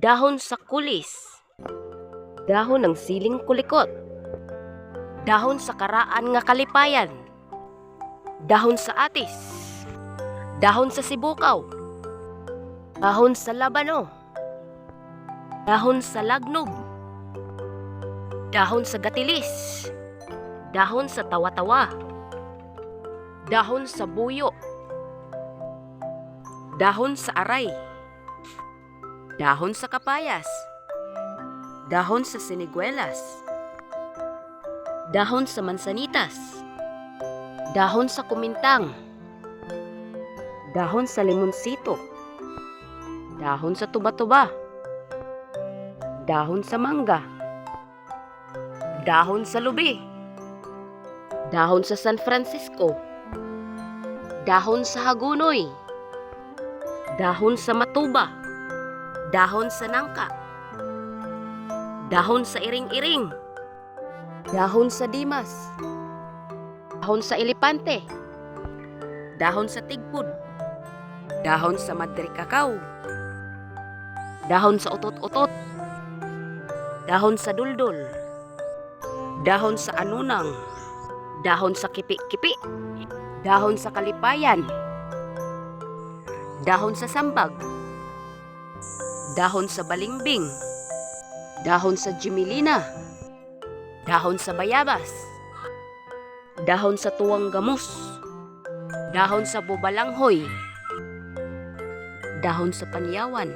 Dahon sa kulis. Dahon ng siling kulikot. Dahon sa karaan nga kalipayan. Dahon sa atis. Dahon sa sibukaw. Dahon sa labano. Dahon sa lagnog. Dahon sa gatilis. Dahon sa tawa-tawa. Dahon sa buyo. Dahon sa aray. Dahon sa kapayas. Dahon sa siniguelas. Dahon sa mansanitas. Dahon sa kumintang. Dahon sa limonsito. Dahon sa tuba-tuba. Dahon sa mangga. Dahon sa lubi. Dahon sa San Francisco. Dahon sa hagunoy. Dahon sa matuba. Dahon sa nangka. Dahon sa iring-iring. Dahon sa dimas. Dahon sa elepante. Dahon sa tigpud. Dahon sa madri kakao. Dahon sa utot-utot. Dahon sa duldul. Dahon sa anunang. Dahon sa kipi-kipi. Dahon sa kalipayan. Dahon sa sambag. Dahon sa balimbing. Dahon sa jimilina. Dahon sa bayabas. Dahon sa tuwang gamus. Dahon sa bubalanghoy. Dahon sa panyawan.